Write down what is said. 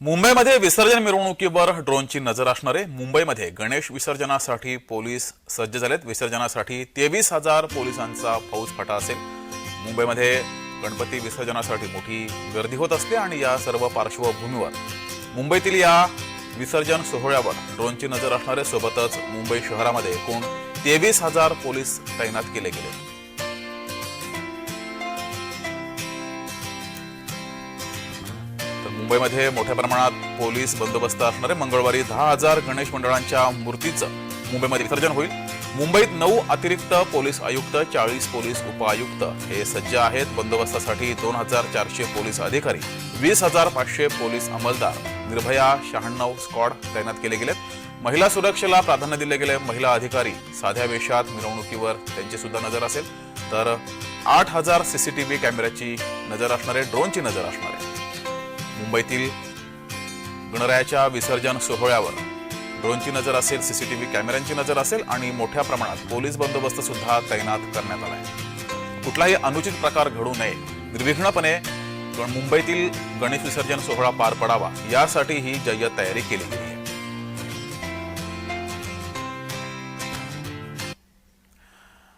मुंबईमध्ये विसर्जन मिरवणुकीवर ड्रोनची नजर असणार आहे मुंबईमध्ये गणेश विसर्जनासाठी पोलीस सज्ज झालेत. विसर्जनासाठी तेवीस हजार पोलिसांचा फौज फाटा असेल. मुंबईमध्ये गणपती विसर्जनासाठी मोठी गर्दी होत असते आणि या सर्व पार्श्वभूमीवर मुंबईतील या विसर्जन सोहळ्यावर ड्रोनची नजर असणारे सोबतच मुंबई शहरामध्ये एकूण तेवीस हजार पोलीस तैनात केले गेले. तर मुंबईमध्ये मोठ्या प्रमाणात पोलीस बंदोबस्त असणारे मंगळवारी दहा हजार गणेश मंडळांच्या मूर्तीचं मुंबईमध्ये विसर्जन होईल. मुंबईत नऊ अतिरिक्त पोलीस आयुक्त चाळीस पोलीस उपआयुक्त हे सज्ज आहेत. बंदोबस्तासाठी दोन हजार चारशे पोलीस अधिकारी वीस हजार पाचशे पोलीस अंमलदार. निर्भया शहाण्णव स्क्वॉड तैनात केले गेलेत. महिला सुरक्षेला प्राधान्य दिले गेले. महिला अधिकारी साध्या वेशात मिरवणुकीवर त्यांची सुद्धा नजर असेल. तर आठ हजार सीसीटीव्ही कॅमेऱ्याची नजर असणारे ड्रोनची नजर असणार. आहे मुंबईतील गणरायाच्या विसर्जन सोहळ्यावर. ड्रोनची नजर असेल सीसीटीव्ही कॅमेऱ्यांची नजर असेल आणि मोठ्या प्रमाणात पोलीस बंदोबस्त सुद्धा तैनात करण्यात आला आहे कुठलाही अनुचित प्रकार घडू नये. निर्विघ्नपणे मुंबईतील गणेश विसर्जन सोहळा पार पडावा. यासाठी ही जय्यत तयारी केली गेली.